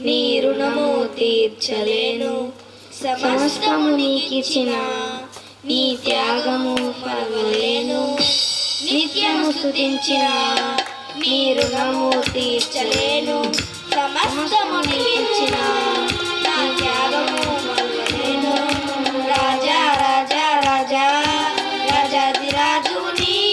నీ రుణము తీర్చలేను. సమస్తము నీకిచ్చిన నీ త్యాగము పర్వలేను నిత్యము స్థుతించిన నీ రుణము తీర్చలేను. సమస్తము నీకిచ్చిన రాజా రాజా రాజా రాజాది రాజు నీ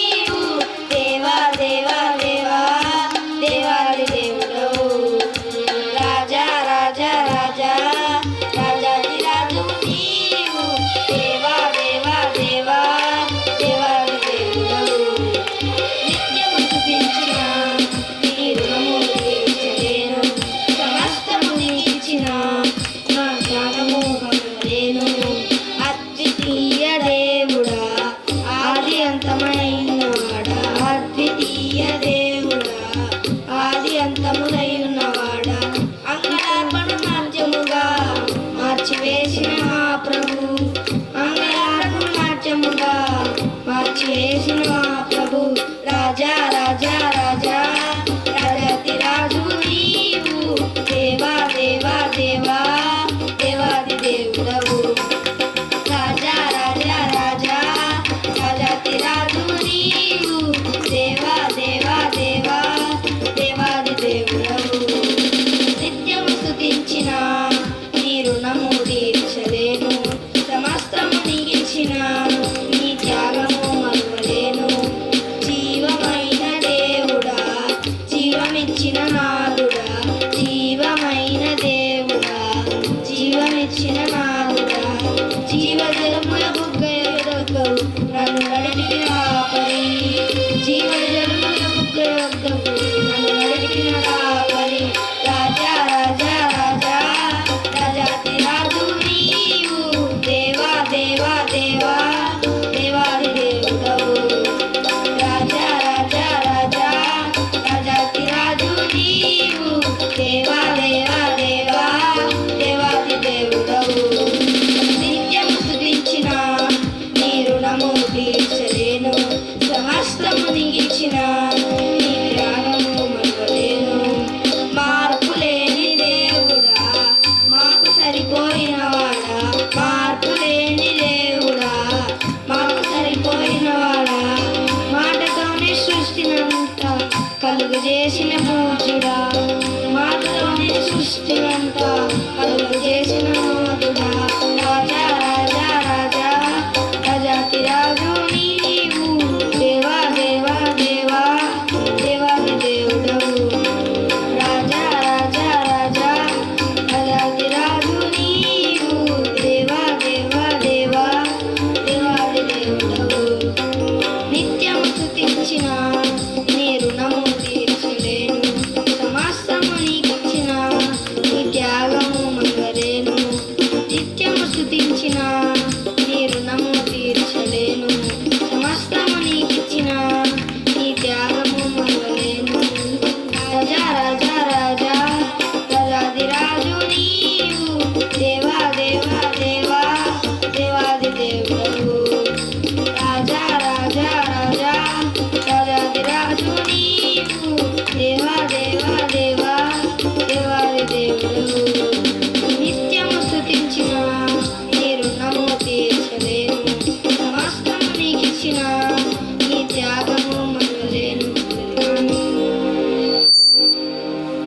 నచ్చిన మావుగా జీవజలముల బుగ్గ నన్ను నడిపిన Thank you.